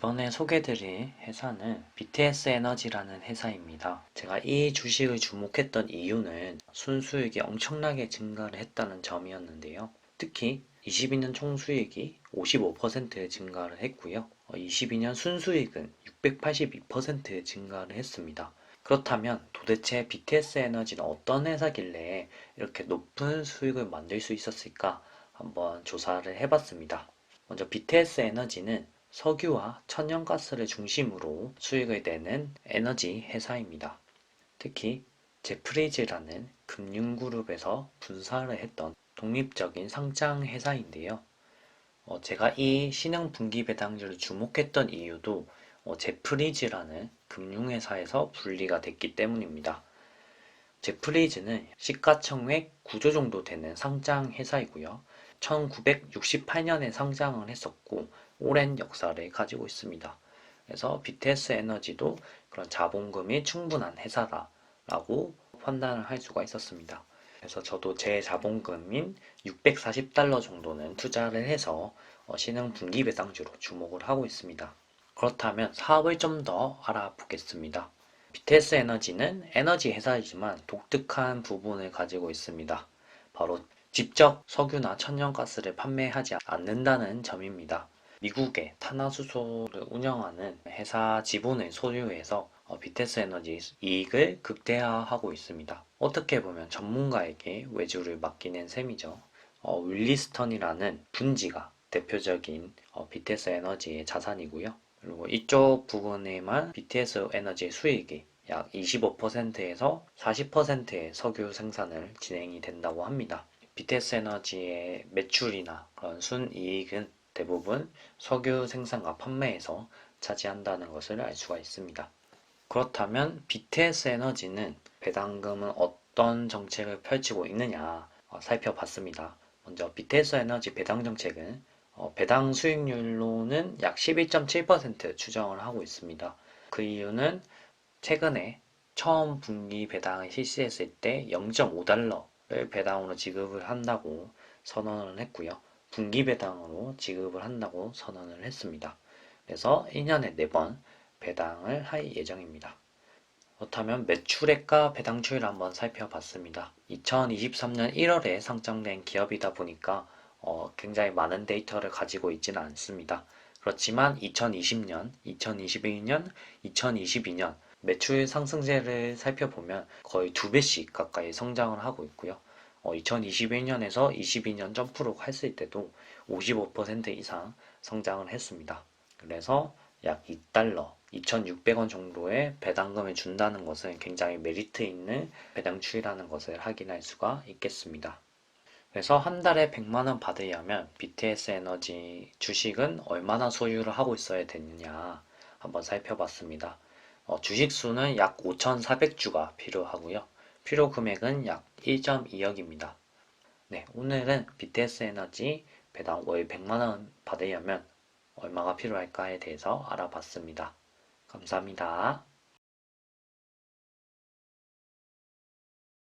이번에 소개드릴 회사는 BTS 에너지라는 회사입니다. 제가 이 주식을 주목했던 이유는 순수익이 엄청나게 증가를 했다는 점이었는데요. 특히 22년 총수익이 55% 증가를 했고요. 22년 순수익은 682% 증가를 했습니다. 그렇다면 도대체 BTS 에너지는 어떤 회사길래 이렇게 높은 수익을 만들 수 있었을까 한번 조사를 해봤습니다. 먼저 BTS 에너지는 석유와 천연가스를 중심으로 수익을 내는 에너지 회사입니다. 특히 제프리즈라는 금융그룹에서 분사를 했던 독립적인 상장 회사인데요. 어, 제가 이 신흥 분기 배당주를 주목했던 이유도 어, 제프리즈라는 금융회사에서 분리가 됐기 때문입니다. 제프리즈는 시가총액 9조 정도 되는 상장 회사이고요. 1968년에 상장을 했었고 오랜 역사를 가지고 있습니다. 그래서 BTS 에너지도 그런 자본금이 충분한 회사다라고 판단을 할 수가 있었습니다. 그래서 저도 제 자본금인 640달러 정도는 투자를 해서 어, 신흥 분기 배당주로 주목을 하고 있습니다. 그렇다면 사업을 좀 더 알아보겠습니다. BTS 에너지는 에너지 회사이지만 독특한 부분을 가지고 있습니다. 바로 직접 석유나 천연가스를 판매하지 않는다는 점입니다. 미국의 탄화수소를 운영하는 회사 지분을 소유해서 어, BTS 에너지 이익을 극대화하고 있습니다. 어떻게 보면 전문가에게 외주를 맡기는 셈이죠. 어, 윌리스턴이라는 분지가 대표적인 어, BTS 에너지의 자산이고요. 그리고 이쪽 부분에만 BTS 에너지의 수익이 약 25%에서 40%의 석유 생산을 진행이 된다고 합니다. BTS 에너지의 매출이나 그런 순이익은 대부분 석유 생산과 판매에서 차지한다는 것을 알 수가 있습니다. 그렇다면 BTS 에너지는 배당금은 어떤 정책을 펼치고 있느냐 어, 살펴봤습니다. 먼저 BTS 에너지 배당 정책은 어, 배당 수익률로는 약 11.7% 추정을 하고 있습니다. 그 이유는 최근에 처음 분기 배당을 실시했을 때 0.5달러를 배당으로 지급을 한다고 선언을 했고요. 분기 배당으로 지급을 한다고 선언을 했습니다. 그래서 1년에 4번 배당을 할 예정입니다. 그렇다면 매출액과 배당추이를 한번 살펴봤습니다. 2023년 1월에 상장된 기업이다 보니까 어, 굉장히 많은 데이터를 가지고 있지는 않습니다. 그렇지만 2020년, 2021년, 2022년 매출 상승세를 살펴보면 거의 두 배씩 가까이 성장을 하고 있고요. 어, 2021년에서 22년 점프로 했을 때도 55% 이상 성장을 했습니다. 그래서 약 2달러, 2,600원 정도의 배당금을 준다는 것은 굉장히 메리트 있는 배당 추이라는 것을 확인할 수가 있겠습니다. 그래서 한 달에 100만 원 받으려면 BTS 에너지 주식은 얼마나 소유를 하고 있어야 되느냐 한번 살펴봤습니다. 어, 주식 수는 약 5,400주가 필요하고요. 필요 금액은 약 1.2억입니다. 네, 오늘은 BTS 에너지 배당 월 100만원 받으려면 얼마가 필요할까에 대해서 알아봤습니다. 감사합니다.